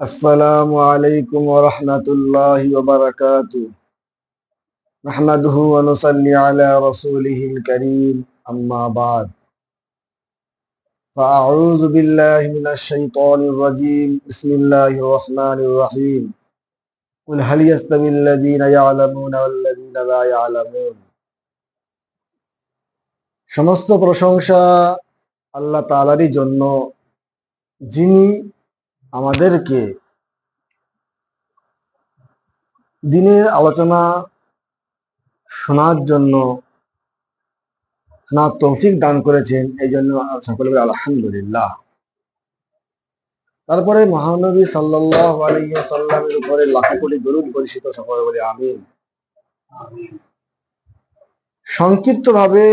السلام عليكم ورحمة الله وبركاته نحمده ونصلي على رسوله الكريم أما بعد فأعوذ بالله من الشيطان الرجيم بسم الله الرحمن الرحيم قل هل يستوي الذين يعلمون والذين لا يعلمون সমস্ত প্রশংসা আল্লাহ তাআলারই জন্য যিনি আমাদেরকে দিনের আলোচনা শোনার জন্য শোনার তৌফিক দান করেছেন, এই জন্য সকলে আলহামদুলিল্লাহ। তারপরে মহানবী সাল্লাহ উপরে লাখো কোটি দরুদ পরিচিত সকলে বলে আমিন। সংক্ষিপ্ত ভাবে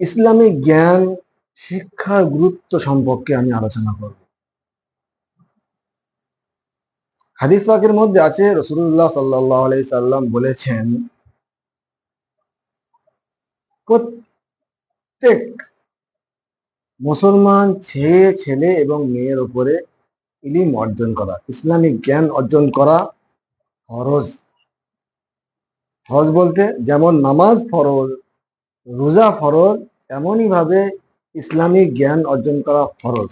ইসলামিক জ্ঞান শিক্ষার গুরুত্ব সম্পর্কে আমি আলোচনা করব। হাদিস পাকের মধ্যে আছে রসুল্লাহ সাল্লাহ আলাই সাল্লাম বলেছেন, প্রত্যেক মুসলমান ছেলে ছেলে এবং মেয়ের উপরে ইলিম অর্জন করা, ইসলামিক জ্ঞান অর্জন করা ফরজ। ফরজ বলতে যেমন নামাজ ফরজ, রোজা ফরজ এমনই ভাবে ইসলামিক জ্ঞান অর্জন করা ফরজ।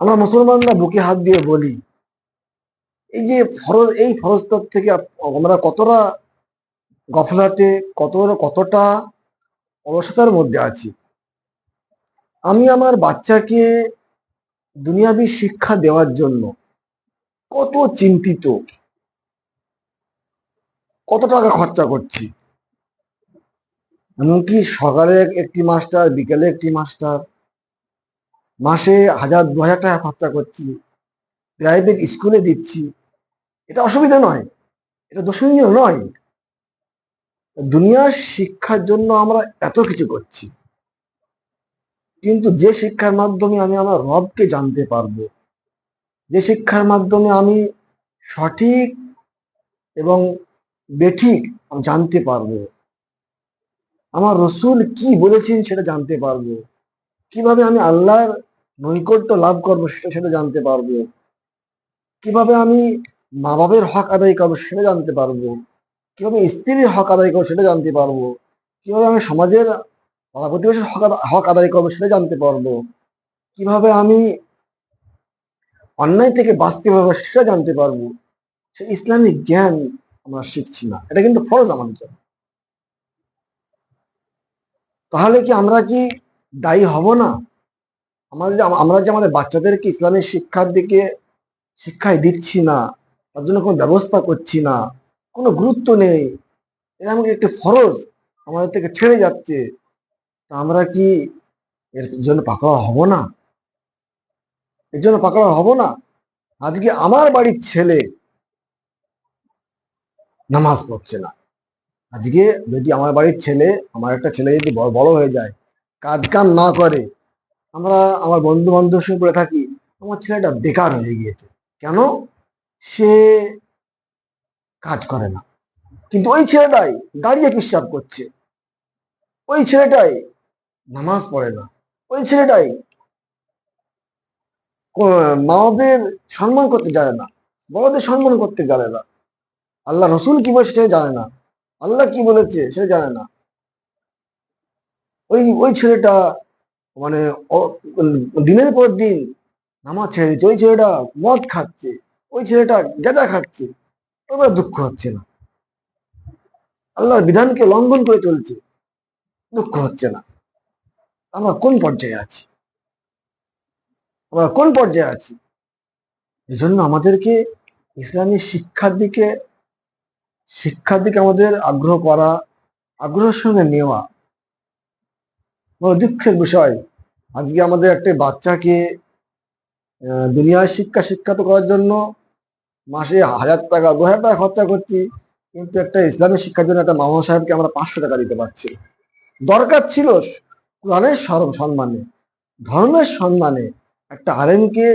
আমরা মুসলমানরা বুকে হাত দিয়ে বলি, এই যে ফরজ, এই ফরজটার থেকে আমরা কতটা গফলাতে, কত, কতটা অলসতার মধ্যে আছি। আমি আমার বাচ্চাকে দুনিয়াবি শিক্ষা দেওয়ার জন্য কত চিন্তিত, কত টাকা খরচা করছি। এমনকি সকালে একটি মাস্টার, বিকেলে একটি মাস্টার। মাসে হাজার, দু হাজার টাকা খরচা করছি। প্রাইভেট স্কুলে দিচ্ছি। এটা অসুবিধা নয়। এটা দর্শনীয় নয়। দুনিয়ার শিক্ষার জন্য আমরা এত কিছু করছি। কিন্তু যে শিক্ষার মাধ্যমে আমি আমার রবকে জানতে পারব, যে শিক্ষার মাধ্যমে আমি সঠিক এবং বেঠিক জানতে পারব আমার রসুল কি বলেছেন সেটা জানতে পারব। কীভাবে আমি আল্লাহর নৈকট্য লাভ করব সেটা সেটা জানতে পারব। কীভাবে আমি মা বাবের হক আদায় করব সেটা জানতে পারব। কীভাবে স্ত্রীর হক আদায় করব সেটা জানতে পারব। কীভাবে আমি সমাজের প্রতিবেশীর হক হক আদায় করব সেটা জানতে পারব। কীভাবে আমি অন্যায় থেকে বাঁচতে পারব সেটা জানতে পারব। সে ইসলামিক জ্ঞান আমরা শিখছি না। এটা কিন্তু ফরজ আমাদের জন্য। তাহলে কি আমরা কি দায়ী হব না? আমাদের আমরা যে আমাদের বাচ্চাদেরকে ইসলামের শিক্ষার দিকে শিক্ষায় দিচ্ছি না, তার জন্য কোনো ব্যবস্থা করছি না, কোনো গুরুত্ব নেই আমাকে একটি ফরজ আমাদের থেকে ছেড়ে যাচ্ছে, তা আমরা কি এর জন্য পাকড়া হব না? এর জন্য পাকড়া হব না? আজকে আমার বাড়ির ছেলে নামাজ পড়ছে না। আজকে যদি আমার বাড়ির ছেলে, আমার একটা ছেলে যদি বড় হয়ে যায়, কাজ কাম না করে, আমরা আমার বন্ধু বান্ধব সঙ্গে বলে থাকি, আমার ছেলেটা বেকার হয়ে গিয়েছে। কেন? সে কাজ করে না। কিন্তু ওই ছেলেটাই দাঁড়িয়ে পিসাব করছে। ওই ছেলেটাই নামাজ পড়ে না। ওই ছেলেটাই মা বাবের সম্মান করতে জানে না। বড়দের সম্মান করতে জানে না। আল্লাহ রসুল কি বলে সেটা জানে না। আল্লাহ কি বলেছে সেটা জানে না। ওই ওই ছেলেটা মানে দিনের পর দিন নামাজ ছেড়ে দিচ্ছে। ওই ছেলেটা মদ খাচ্ছে, ওই ছেলেটা গেঁজা খাচ্ছে ওবার দুঃখ হচ্ছে না। আল্লাহর বিধানকে লঙ্ঘন করে চলছে, দুঃখ হচ্ছে না। আমরা কোন পর্যায়ে আছি? আমরা কোন পর্যায়ে আছি? এই জন্য আমাদেরকে ইসলামী শিক্ষার দিকে শিক্ষার দিকে আমাদের আগ্রহ করা, আগ্রহের সঙ্গে নেওয়া বড় দুঃখের বিষয়। আজকে আমাদের একটা বাচ্চাকে দুনিয়ায় শিক্ষা, শিক্ষাত করার জন্য মাসে হাজার টাকা, দু হাজার টাকা খরচা করছি, কিন্তু একটা ইসলামের শিক্ষার জন্য একটা মামা সাহেবকে আমরা পাঁচশো টাকা দিতে পারছি। দরকার ছিল কোরআনের সরম সম্মানে, ধর্মের সম্মানে একটা আরেনকে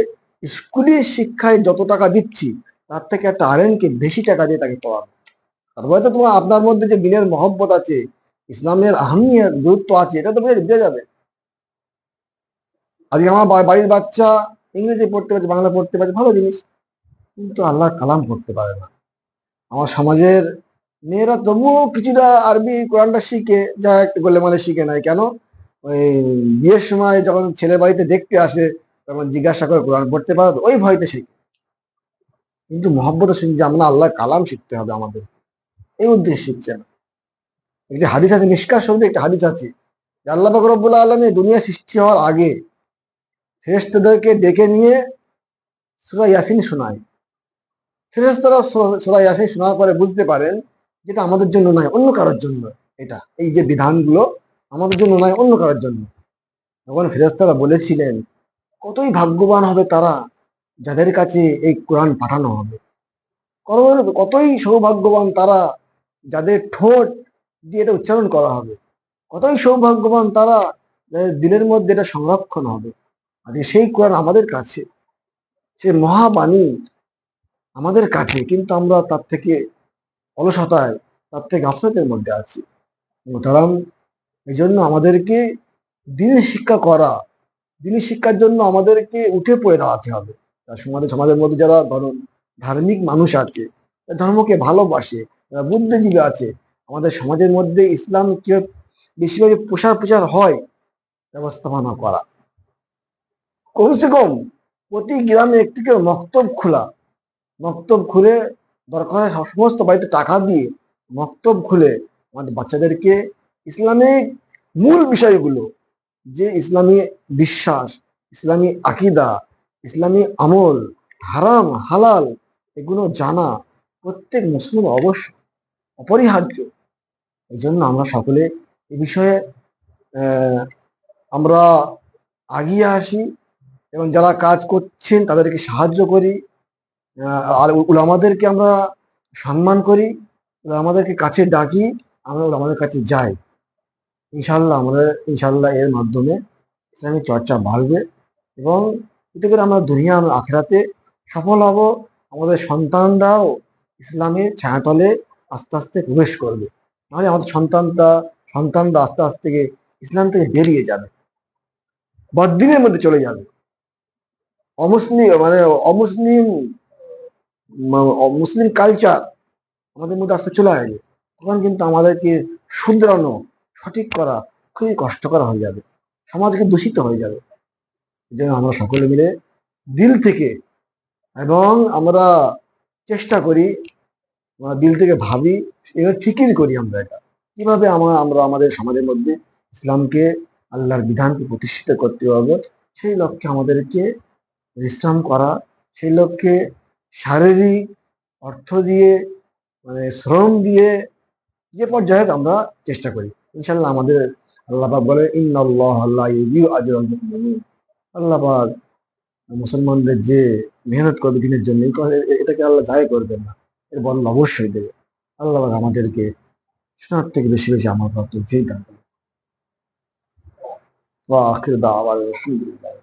স্কুলি শিক্ষায় যত টাকা দিচ্ছি, তার থেকে একটা আরেনকে বেশি টাকা দিয়ে তাকে পড়ানো তারপরে তো তোমার আপনার মধ্যে যে দিনের মহব্বত আছে, ইসলামের আহমিয়ত, গুরুত্ব আছে, এটা তো বোঝা যাবে। আজকে আমার বাড়ির বাচ্চা ইংরেজি পড়তে পারছে, বাংলা পড়তে পারছে, ভালো জিনিস। কিন্তু আল্লাহ কালাম পড়তে পারে না। আমার সমাজের মেয়েরা তবুও কিছুটা আরবি, কোরআনটা শিখে, যা একটু করলে মানে শিখে নেয়। কেন? ওই বিয়ের সময় যখন ছেলে বাড়িতে দেখতে আসে, তখন জিজ্ঞাসা করে কোরআন পড়তে পারো ওই ভয়তে শিখে। কিন্তু মহব্বত শুনছে আমরা আল্লাহ কালাম শিখতে হবে আমাদের এই উদ্দেশ্যে শিখছে না। একটি হাদিস আছে, নিষ্কাশ শব্দে একটা হাদিস আছে আল্লাহ রব্বুল আলমী দুনিয়া সৃষ্টি হওয়ার আগে ফেরেশতাদেরকে ডেকে নিয়ে সুরা ইয়াসিন শোনায়। ফেরেশতারা সুরা- ইয়াসিন শোনার পরে বুঝতে পারেন যেটা আমাদের জন্য নয়, অন্য কারোর জন্য এটা। এই যে বিধানগুলো আমাদের জন্য নয়, অন্য কারোর জন্য। তখন ফেরেশতারা বলেছিলেন, কতই ভাগ্যবান হবে তারা যাদের কাছে এই কোরআন পাঠানো হবে। কত- কতই সৌভাগ্যবান তারা যাদের ঠোঁট দিয়ে এটা উচ্চারণ করা হবে, কতই সৌভাগ্যবান তারা দিলের মধ্যে এটা সংরক্ষণ হবে। আর সেই কোরআন আমাদের কাছে, সে মহাবাণী আমাদের কাছে, কিন্তু আমরা তার থেকে অলসতায়, তার থেকে গাফলতের মধ্যে আছি। মোতারাম এই জন্য আমাদেরকে দিনের শিক্ষা করা দিনের শিক্ষার জন্য আমাদেরকে উঠে পড়ে দাঁড়াতে হবে। তার সমাজে, সমাজের মধ্যে যারা ধরুন ধার্মিক মানুষ আছে ধর্মকে ভালোবাসে বুদ্ধিজীবী আছে। আমাদের সমাজের মধ্যে ইসলাম কি বেশিরভাগ প্রসার প্রচার হয় ব্যবস্থাপনা করা। কমসে কম প্রতি গ্রামে একটি করে মক্তব খোলা। মক্তব খুলে দরকার হয় সমস্ত বাড়িতে টাকা দিয়ে মক্তব খুলে আমাদের বাচ্চাদেরকে ইসলামিক মূল বিষয়গুলো, যে ইসলামী বিশ্বাস, ইসলামী আকিদা, ইসলামী আমল, হারাম, হালাল, এগুলো জানা প্রত্যেক মুসলিম অবশ্য অপরিহার্য। এই জন্য আমরা সকলে এ বিষয়ে আমরা আগিয়ে আসি এবং যারা কাজ করছেন তাদেরকে সাহায্য করি আর আমাদেরকে আমরা সম্মান করি আমাদেরকে কাছে ডাকি, আমরা আমাদের কাছে যাই। ইনশাল্লাহ আমরা ইনশাল্লাহ এর মাধ্যমে ইসলামী চর্চা বাড়বে এবং এতে করে আমরা দুনিয়া আমরা আখেরাতে সফল হব। আমাদের সন্তানরাও ইসলামের ছায়াতলে আস্তে আস্তে প্রবেশ করবে। নাহলে আমাদের সন্তানটা, সন্তানরা আস্তে আস্তে ইসলাম থেকে বেরিয়ে যাবে। বদিনের মধ্যে চলে যাবে। অমুসলিম মানে অমুসলিম, মা- অমুসলিম কালচার আমাদের মধ্যে আস্তে চলে আসবে। তখন কিন্তু আমাদেরকে শুধরানো, সঠিক করা খুবই কষ্টকর হয়ে যাবে। সমাজকে দূষিত হয়ে যাবে। জন্য আমরা সকলে মিলে দিল থেকে এবং আমরা চেষ্টা করি দিল থেকে ভাবি, এবার ফিকির করি আমরা এটা। কীভাবে আমরা আমরা আমাদের সমাজের মধ্যে ইসলামকে আল্লাহর বিধানকে প্রতিষ্ঠিত করতে হবে, সেই লক্ষ্যে আমাদেরকে বিশ্রাম করা, সেই লক্ষ্যে শারীরিক অর্থ দিয়ে মানে শ্রম দিয়ে যে পর্যায়ে আমরা চেষ্টা করি। ইনশাল্লাহ আমাদের আল্লাপাক বলে, ইন্নাল্লাহ আল্লাহ আল্লাহ মুসলমানদের যে মেহনত করবে দিনের জন্য এটাকে আল্লাহ যায় করবেন না। এর বদল অবশ্যই দেবে আল্লাহ আমাদেরকে শোনার থেকে বেশি বেশি আমার তো যেই দান করবে। আখির দাওয়ানা আলহামদুলিল্লাহ